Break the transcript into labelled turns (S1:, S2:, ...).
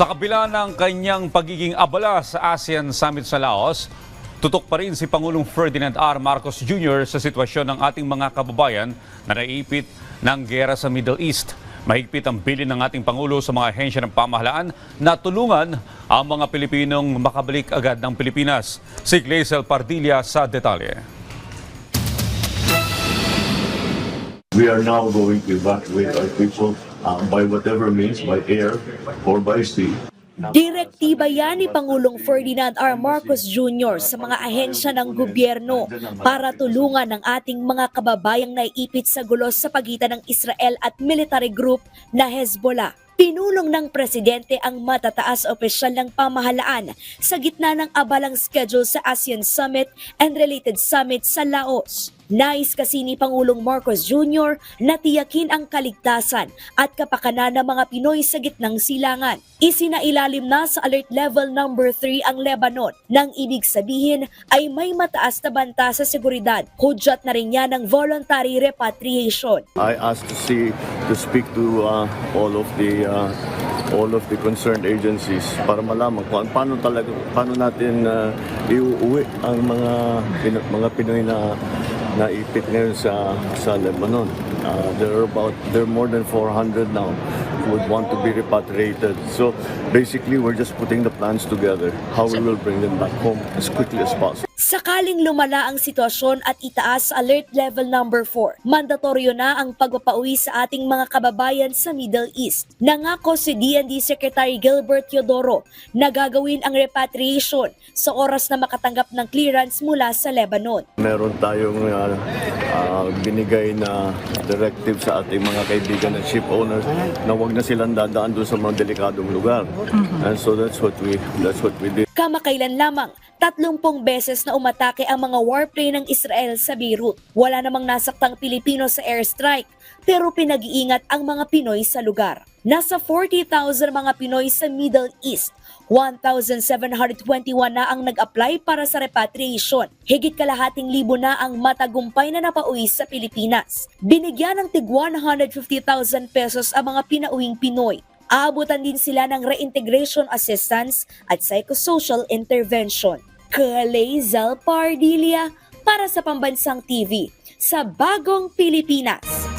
S1: Sa kabila ng kanyang pagiging abala sa ASEAN Summit sa Laos, tutok pa rin si Pangulong Ferdinand R. Marcos Jr. sa sitwasyon ng ating mga kababayan na naiipit ng gera sa Middle East. Mahigpit ang bilin ng ating Pangulo sa mga ahensya ng pamahalaan na tulungan ang mga Pilipinong makabalik agad ng Pilipinas. Si Glazel Pardilla sa detalye.
S2: We are now going to evacuate our people um, by whatever means, by air or by sea.
S3: Direktiba yan ni Pangulong Ferdinand R. Marcos Jr. sa mga ahensya ng gobyerno para tulungan ang ating mga kababayang naiipit sa gulos sa pagitan ng Israel at military group na Hezbollah. Pinulong ng presidente ang matataas opisyal ng pamahalaan sa gitna ng abalang schedule sa ASEAN Summit and related summit sa Laos. Nais kasi ni Pangulong Marcos Jr. na tiyakin ang kaligtasan at kapakanan ng mga Pinoy sa gitnang silangan. Isinailalim na sa alert level number 3 ang Lebanon nang ibig sabihin ay may mataas na banta sa seguridad. Hudyat na rin yan ng voluntary repatriation.
S4: I asked to see to speak to uh, all of the uh, all of the concerned agencies para malaman kung paano talaga paano natin uh, iuwi ang mga mga Pinoy na naipit ngayon sa sa Lebanon. Uh, there are about there are more than 400 now would want to be repatriated. So basically, we're just putting the plans together how we will bring them back home as quickly as possible.
S3: Sakaling lumala ang sitwasyon at itaas alert level number 4, mandatoryo na ang pagpapauwi sa ating mga kababayan sa Middle East. Nangako si DND Secretary Gilbert Teodoro na gagawin ang repatriation sa oras na makatanggap ng clearance mula sa Lebanon.
S4: Meron tayong uh, uh, binigay na directive sa ating mga kaibigan at ship owners na wag na silang dadaan doon sa mga delikadong lugar. And so that's what we that's what we did.
S3: Kamakailan lamang, 30 beses na umatake ang mga warplane ng Israel sa Beirut. Wala namang nasaktang Pilipino sa airstrike, pero pinag-iingat ang mga Pinoy sa lugar. Nasa 40,000 mga Pinoy sa Middle East. 1,721 na ang nag-apply para sa repatriation. Higit kalahating libo na ang matagumpay na napauwi sa Pilipinas. Binigyan ng tig 150,000 pesos ang mga pinauwing Pinoy. Aabutan din sila ng reintegration assistance at psychosocial intervention. Kalay Zal Pardilia para sa Pambansang TV sa Bagong Pilipinas.